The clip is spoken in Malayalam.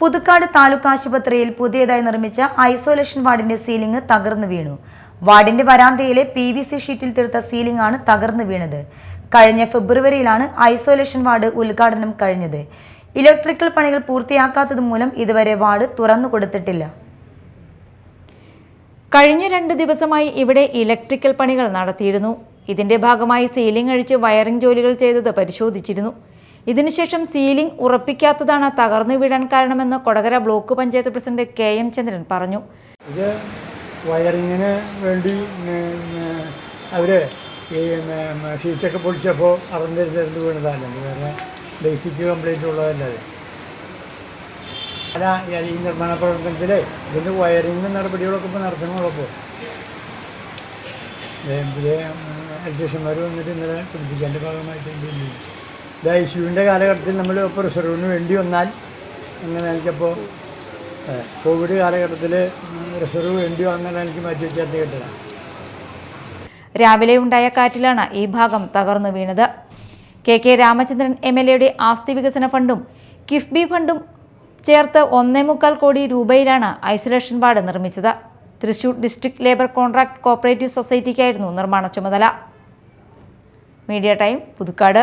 പുതുക്കാട് താലൂക്ക് ആശുപത്രിയിൽ പുതിയതായി നിർമ്മിച്ച ഐസൊലേഷൻ വാർഡിന്റെ സീലിംഗ് തകർന്നു വീണു. വാർഡിന്റെ വരാന്തയിലെ പി വി സി ഷീറ്റിൽ തീർത്ത സീലിംഗ് ആണ് തകർന്നു വീണത്. കഴിഞ്ഞ ഫെബ്രുവരിയിലാണ് ഐസൊലേഷൻ വാർഡ് ഉദ്ഘാടനം കഴിഞ്ഞത്. ഇലക്ട്രിക്കൽ പണികൾ പൂർത്തിയാക്കാത്തത് മൂലം ഇതുവരെ വാർഡ് തുറന്നു കൊടുത്തിട്ടില്ല. കഴിഞ്ഞ രണ്ട് ദിവസമായി ഇവിടെ ഇലക്ട്രിക്കൽ പണികൾ നടത്തിയിരുന്നു. ഇതിന്റെ ഭാഗമായി സീലിംഗ് അഴിച്ച് വയറിംഗ് ജോലികൾ ചെയ്തത് പരിശോധിച്ചിരുന്നു. ഇതിനുശേഷം സീലിംഗ് ഉറപ്പിക്കാത്തതാണ് തകർന്നു വീഴാൻ കാരണമെന്ന് Kodakara block panchayat president K M Chandran പറഞ്ഞു. ഇത് വയറിങ്ങിന് വേണ്ടി അവർ ഷീറ്റൊക്കെ പൊളിച്ചപ്പോൾ അവരുടെ ചേർന്ന് വേറെ ബേസിക് കംപ്ലൈന്റ് ഉള്ളതല്ലേ അല്ല ഈ നിർമ്മാണ പ്രവർത്തനത്തിൽ ഇതിന്റെ വയറിങ്ങിന് നടപടികളൊക്കെ ഇപ്പോൾ നടത്തണമുള്ളപ്പോൾ ഇലക്ട്രീഷ്യന്മാർ വന്നിട്ട് ഇന്നലെ പിടിപ്പിക്കാന്റെ ഭാഗമായിട്ട് എന്ത് ചെയ്യുന്നു? ഇത് ഐ കാലഘട്ടത്തിൽ നമ്മൾ ഇപ്പോൾ റിസർവിന് വേണ്ടി വന്നാൽ അങ്ങനെ എനിക്കപ്പോൾ കോവിഡ് കാലഘട്ടത്തിൽ റിസർവ് വേണ്ടി വന്നാൽ എനിക്ക് മാറ്റി വെച്ചാൽ കേട്ടതാണ് രാവിലെ ഉണ്ടായ കാറ്റിലാണ് ഈ ഭാഗം തകർന്നു വീണത്. K K Ramachandran M L എയുടെ ആസ്തി വികസന ഫണ്ടും കിഫ്ബി ഫണ്ടും ചേർത്ത് ഒന്നേ മുക്കാൽ കോടി രൂപയിലാണ് ഐസൊലേഷൻ വാർഡ് നിർമ്മിച്ചത്. Thrissur district labour contract cooperative സൊസൈറ്റിക്കായിരുന്നു നിർമ്മാണ ചുമതല. Media time Puthukkad.